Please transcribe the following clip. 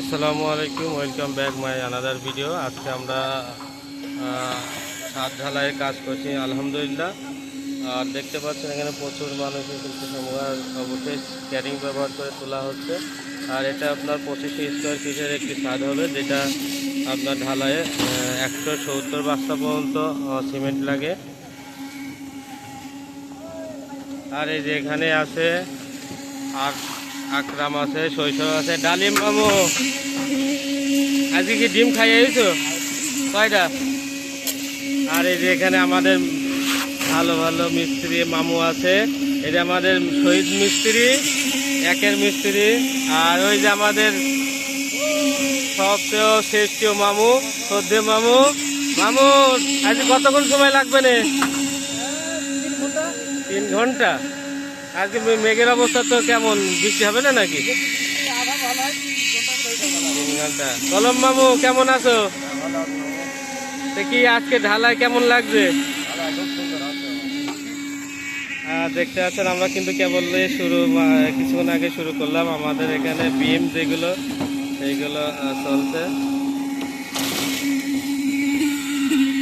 আসসালামু আলাইকুম welcome back my another video আজকে আমরা ছাদ ঢালাইয়ের কাজ করছি, আলহামদুলিল্লাহ। আর দেখতে পাচ্ছেন এখানে প্রচুর মানুষ কিন্তু সময় অবশ্যই ক্যারিং ব্যবহার করে তোলা হচ্ছে। আর এটা আপনার পঁচিশশো স্কোয়ার ফিটের একটি ছাদ হবে, যেটা আপনার ঢালাইয়ে একশো সত্তর বাস্তা পর্যন্ত সিমেন্ট লাগে। আর এই যে এখানে আছে আর আকরাম আছে, শৈশব আছে, ডালিম মামু। আজকে কি ডিম খাইয়েছো কয়টা? আর এই যে এখানে আমাদের ভালো ভালো মিস্ত্রি মামু আছে যে আমাদের শহীদ মিস্ত্রি, একের মিস্ত্রি, আর ওই যে আমাদের সবচেয়ে শ্রেষ্ঠ মামু, শ্রদ্ধে মামু। মামু, আজ কতক্ষণ সময় লাগবে না? তিন ঘণ্টা? আজকে মেঘের অবস্থা তো কেমন? বৃষ্টি হবে না নাকি? কলম মামু, কেমন আছো? কি আজকে ঢালাই কেমন লাগছে? দেখতে পাচ্ছেন, আমরা কিন্তু কেবল শুরু কিছুক্ষণ আগে শুরু করলাম। আমাদের এখানে বিএম যেগুলো, সেইগুলো চলছে।